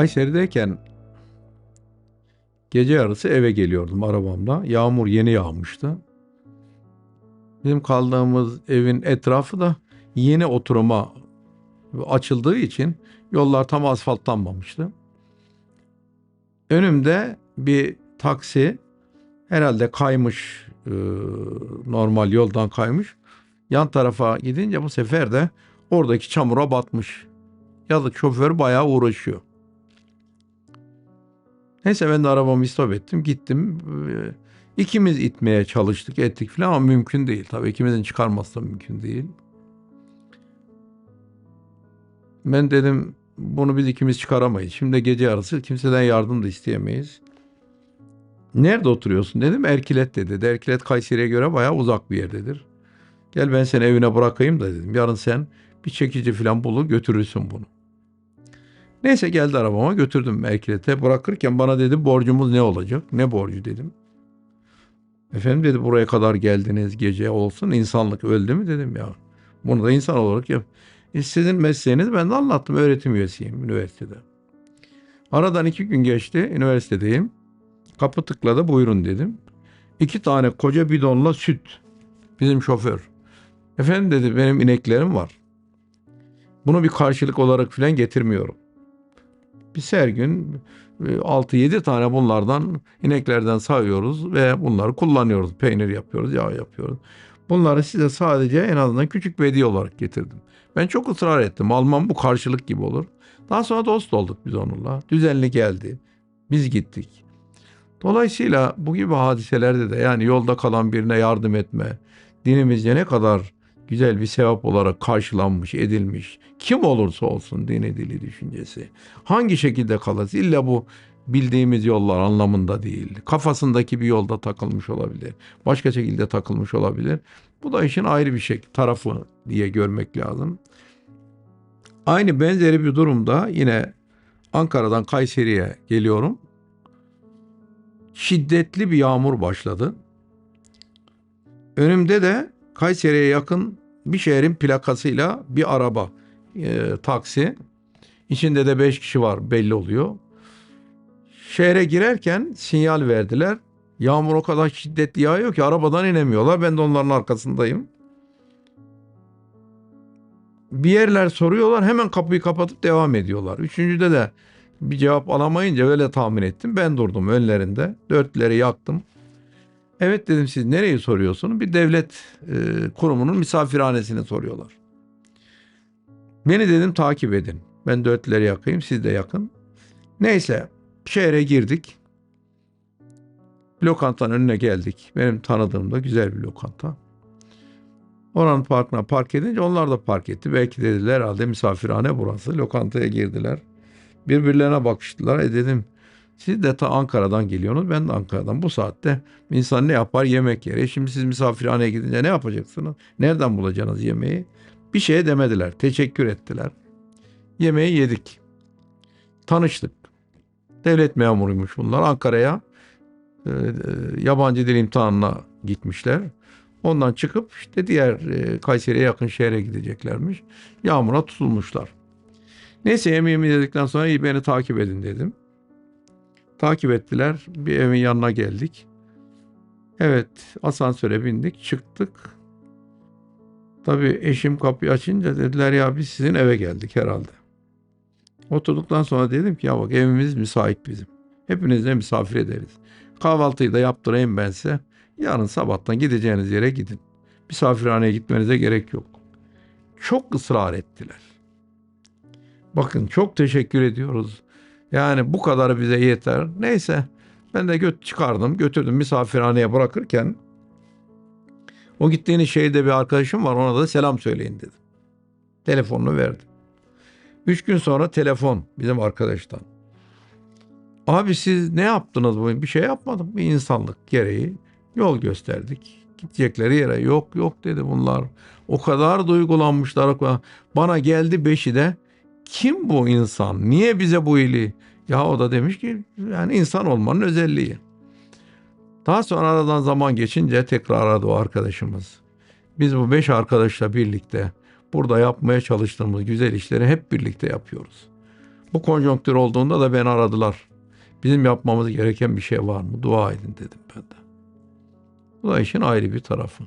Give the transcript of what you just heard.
Kayseri'deyken gece yarısı eve geliyordum arabamda. Yağmur yeni yağmıştı. Bizim kaldığımız evin etrafı da yeni oturuma açıldığı için yollar tam asfaltlanmamıştı. Önümde bir taksi herhalde kaymış e, normal yoldan kaymış. Yan tarafa gidince bu sefer de oradaki çamura batmış. Yazık şoför bayağı uğraşıyor. Neyse ben de arabamı istop ettim. Gittim. Ee, İkimiz itmeye çalıştık ettik falan ama mümkün değil. Tabii ikimizin çıkarması da mümkün değil. Ben dedim bunu biz ikimiz çıkaramayız. Şimdi gece yarısı kimseden yardım da isteyemeyiz. Nerede oturuyorsun dedim. Erkilet dedi. Erkilet Kayseri'ye göre bayağı uzak bir yerdedir. Gel ben seni evine bırakayım da dedim. Yarın sen bir çekici falan bulur götürürsün bunu. Neyse geldi arabama götürdüm Erkilet'e. Bırakırken bana dedi borcumuz ne olacak? Ne borcu dedim. Efendim dedi buraya kadar geldiniz gece olsun insanlık öldü mü dedim ya. Bunu da insan olarak yap. E sizin mesleğiniz ben de anlattım öğretim üyesiyim üniversitede. Aradan iki gün geçti üniversitedeyim. Kapı tıkladı buyurun dedim. İki tane koca bidonla süt. Bizim şoför. Efendim dedi benim ineklerim var. Bunu bir karşılık olarak filan getirmiyorum. Biz her gün 6-7 tane bunlardan ineklerden sayıyoruz ve bunları kullanıyoruz. Peynir yapıyoruz, yağ yapıyoruz. Bunları size sadece en azından küçük bir hediye olarak getirdim. Ben çok ısrar ettim. Almam bu karşılık gibi olur. Daha sonra dost olduk biz onunla. Düzenli geldi. Biz gittik. Dolayısıyla bu gibi hadiselerde de yani yolda kalan birine yardım etme, dinimizce ne kadar güzel bir sevap olarak karşılanmış, edilmiş. Kim olursa olsun dini dili düşüncesi. Hangi şekilde kalırsa illa bu bildiğimiz yollar anlamında değil. Kafasındaki bir yolda takılmış olabilir. Başka şekilde takılmış olabilir. Bu da işin ayrı bir şey tarafı diye görmek lazım. Aynı benzeri bir durumda yine Ankara'dan Kayseri'ye geliyorum. Şiddetli bir yağmur başladı. Önümde de Kayseri'ye yakın bir şehrin plakasıyla bir araba, e, taksi. İçinde de beş kişi var belli oluyor. Şehre girerken sinyal verdiler. Yağmur o kadar şiddetli yağıyor ki arabadan inemiyorlar. Ben de onların arkasındayım. Bir yerler soruyorlar hemen kapıyı kapatıp devam ediyorlar. Üçüncüde de bir cevap alamayınca öyle tahmin ettim. Ben durdum önlerinde. Dörtleri yaktım. Evet dedim siz nereyi soruyorsunuz? Bir devlet e, kurumunun misafirhanesini soruyorlar. Beni dedim takip edin. Ben dörtleri yakayım siz de yakın. Neyse şehre girdik. Lokantanın önüne geldik. Benim tanıdığım da güzel bir lokanta. Oranın parkına park edince onlar da park etti. Belki dediler herhalde misafirhane burası. Lokantaya girdiler. Birbirlerine bakıştılar. E dedim siz de ta Ankara'dan geliyorsunuz. Ben de Ankara'dan. Bu saatte insan ne yapar? Yemek yer. E şimdi siz misafirhaneye gidince ne yapacaksınız? Nereden bulacaksınız yemeği? Bir şey demediler. Teşekkür ettiler. Yemeği yedik. Tanıştık. Devlet memuruymuş bunlar. Ankara'ya e, e, yabancı dil imtihanına gitmişler. Ondan çıkıp işte diğer e, Kayseri'ye yakın şehre gideceklermiş. Yağmura tutulmuşlar. Neyse yemeğimi yedikten sonra beni takip edin dedim. Takip ettiler. Bir evin yanına geldik. Evet asansöre bindik çıktık. Tabii eşim kapıyı açınca dediler ya biz sizin eve geldik herhalde. Oturduktan sonra dedim ki ya bak evimiz müsait bizim. Hepinizle misafir ederiz. Kahvaltıyı da yaptırayım ben size. Yarın sabahtan gideceğiniz yere gidin. Misafirhaneye gitmenize gerek yok. Çok ısrar ettiler. Bakın çok teşekkür ediyoruz. Yani bu kadarı bize yeter. Neyse ben de göt çıkardım götürdüm misafirhaneye bırakırken o gittiğiniz şehirde bir arkadaşım var ona da selam söyleyin dedim. Telefonunu verdim. Üç gün sonra telefon bizim arkadaştan. Abi siz ne yaptınız bugün? Bir şey yapmadım. Bir insanlık gereği yol gösterdik. Gidecekleri yere yok yok dedi bunlar. O kadar duygulanmışlar. Bana geldi beşi de kim bu insan? Niye bize bu iyiliği? Ya o da demiş ki yani insan olmanın özelliği. Daha sonra aradan zaman geçince tekrar aradı o arkadaşımız. Biz bu beş arkadaşla birlikte burada yapmaya çalıştığımız güzel işleri hep birlikte yapıyoruz. Bu konjonktür olduğunda da beni aradılar. Bizim yapmamız gereken bir şey var mı? Dua edin dedim ben de. Bu da işin ayrı bir tarafı.